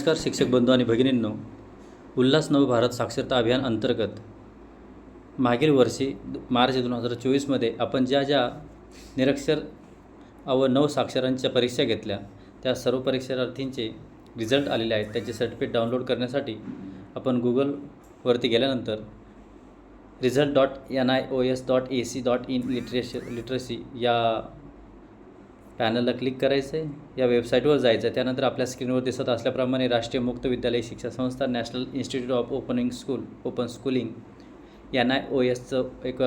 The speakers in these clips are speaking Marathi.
नमस्कार शिक्षक बंधू आणि भगिनींनो. उल्हास नव भारत साक्षरता अभियान अंतर्गत मागील वर्षी मार्च दोन हजार चोवीसमध्ये आपण ज्या ज्या निरक्षर व नऊ साक्षरांच्या परीक्षा घेतल्या त्या सर्व परीक्षार्थींचे रिझल्ट आलेले आहेत. त्याचे सर्टिफिकेट डाउनलोड करण्यासाठी आपण गुगलवरती गेल्यानंतर result dot N I O S dot A C dot in लिटरेश literacy या पॅनलला क्लिक करायचं आहे. या वेबसाईटवर जायचं आहे. त्यानंतर आपल्या स्क्रीनवर दिसत असल्याप्रमाणे राष्ट्रीय मुक्त विद्यालय शिक्षा संस्था national institute of opening school open schooling N I O एसचं एक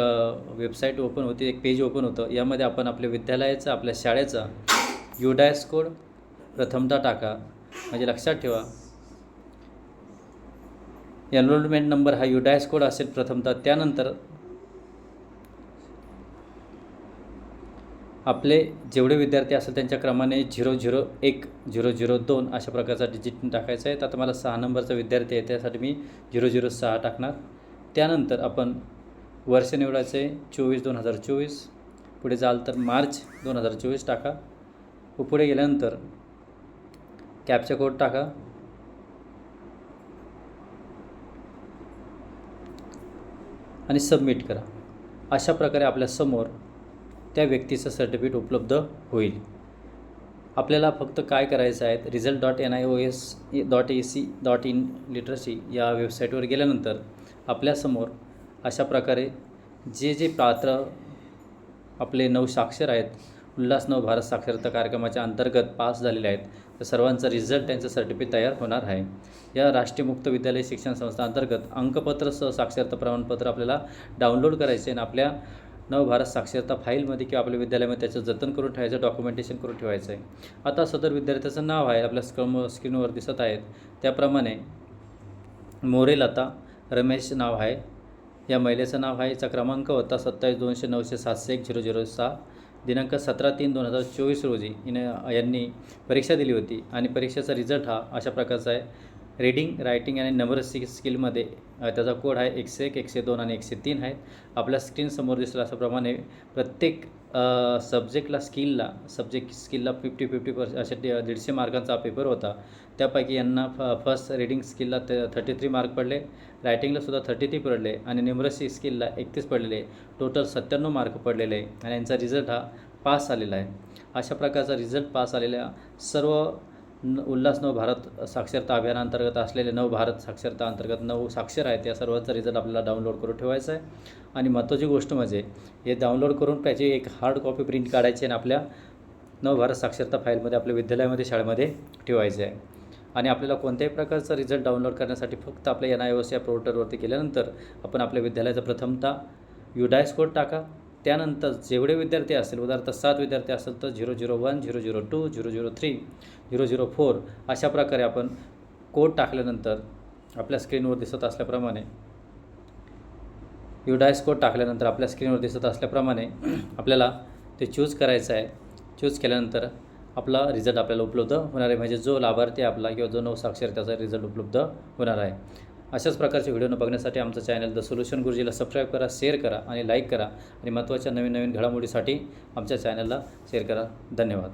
वेबसाईट ओपन होती. एक पेज ओपन होतं. यामध्ये आपण आपल्या विद्यालयाचा आपल्या शाळेचा युडायस कोड प्रथमता टाका. म्हणजे लक्षात ठेवा. एनरोलमेंट नंबर हा युडायस कोड असेल प्रथमतः. त्यानंतर आपले जेवढे विद्यार्थी असेल त्यांच्या क्रमाने झिरो झिरो एक झिरो झिरो दोन अशा प्रकारचा डिजिट टाकायचा आहे. तर आता मला सहा नंबरचा विद्यार्थी आहे त्यासाठी मी झिरो झिरो सहा टाकणार. त्यानंतर आपण वर्ष निवडायचं आहे चोवीस दोन हजार चोवीस. पुढे जाल तर मार्च दोन हजार चोवीस टाका. व पुढे गेल्यानंतर कॅपचा कोड टाका. आणि सबमिट करा. अशा प्रकारे आपल्यासमोर त्या व्यक्तीचं सर्टिफिकेट उपलब्ध होईल. आपल्याला फक्त काय करायचं आहे? Result dot N I O S dot A C dot in literacy या वेबसाईटवर गेल्यानंतर आपल्यासमोर अशा प्रकारे जे जे पात्र आपले नऊ साक्षर आहेत उल्हास नव भारत साक्षरता कार्यक्रमाच्या अंतर्गत पास झालेले आहेत तर सर्वांचा रिझल्ट त्यांचं सर्टिफिकेट तयार होणार आहे. या राष्ट्रीय मुक्त विद्यालय शिक्षण संस्था अंतर्गत अंकपत्र सह साक्षरता प्रमाणपत्र आपल्याला डाउनलोड करायचे आणि आपल्या नवभारत साक्षरता फाईलमध्ये किंवा आपल्या विद्यालयामध्ये त्याचं जतन करून ठेवायचं डॉक्युमेंटेशन करून ठेवायचं आहे आता सदर विद्यार्थ्याचं नाव आहे आपल्या स्क्रम स्क्रीनवर दिसत आहेत. त्याप्रमाणे मोरे लता रमेश नाव आहे. या महिलेचं नाव आहे. याचा क्रमांक होता सत्तावीस दोनशे नऊशे सातशे एक झिरो झिरो सहा दिनांक सतरा तीन दोन हजार चोवीस रोजी हिने यांनी परीक्षा दिली होती आणि परीक्षेचा रिझल्ट हा अशा प्रकारचा आहे. रीडिंग रायटिंग आणि नंबरसी स्किलमध्ये त्याचा कोड आहे एकशे एक एकशे दोन आणि एकशे तीन आहे आपल्या स्क्रीनसमोर दिसला अशाप्रमाणे प्रत्येक सब्जेक्टला स्किलला सब्जेक्ट स्किलला फिफ्टी फिफ्टी पर्सेंट असे दीडशे मार्कांचा पेपर होता. त्यापैकी यांना फ फर्स्ट रीडिंग स्किलला थर्टी थ्री मार्क पडले. रायटिंगलासुद्धा थर्टी थ्री पडले आणि न्यूमरसी स्किलला एकतीस पडलेले. टोटल सत्त्याण्णव मार्क पडलेले आहे आणि यांचा रिझल्ट हा पास आलेला आहे. अशा प्रकारचा रिझल्ट पास आलेल्या सर्व उल्हास नव भारत साक्षरता अभियानांतर्गत असलेले नव भारत साक्षरता अंतर्गत नऊ साक्षर आहेत. या सर्वांचा रिझल्ट आपल्याला डाउनलोड करून ठेवायचा आहे. आणि महत्त्वाची गोष्ट म्हणजे हे डाउनलोड करून त्याची एक हार्ड कॉपी प्रिंट काढायची आणि आपल्या नव भारत साक्षरता फाईलमध्ये आपल्या विद्यालयामध्ये शाळेमध्ये ठेवायचे आहे. आणि आपल्याला कोणत्याही प्रकारचा रिझल्ट डाउनलोड करण्यासाठी फक्त आपल्या एन आय ओ या पोर्टलवरती केल्यानंतर आपण आपल्या विद्यालयाचा प्रथमता युडायस कोड टाका. त्यानंतर जेवढे विद्यार्थी असतील उदाहरणार्थ सात विद्यार्थी असेल तर zero zero one zero zero two zero zero three zero zero four अशा प्रकारे आपण कोड टाकल्यानंतर आपल्या स्क्रीनवर दिसत असल्याप्रमाणे युडायस कोड टाकल्यानंतर आपल्या स्क्रीनवर दिसत असल्याप्रमाणे आपल्याला ते चूज करायचं आहे. चूज केल्यानंतर आपला रिझल्ट आपल्याला उपलब्ध होणार आहे. म्हणजे जो लाभार्थी आपला किंवा जो नऊ साक्षर त्याचा रिझल्ट उपलब्ध होणार आहे. अशाच प्रकारचे व्हिडिओ न बघण्यासाठी आमचं चॅनल द सोल्युशन गुरुजीला सबस्क्राईब करा शेअर करा आणि लाईक करा. आणि महत्त्वाच्या नवीन नवीन घडामोडीसाठी आमच्या चॅनलला शेअर करा. धन्यवाद.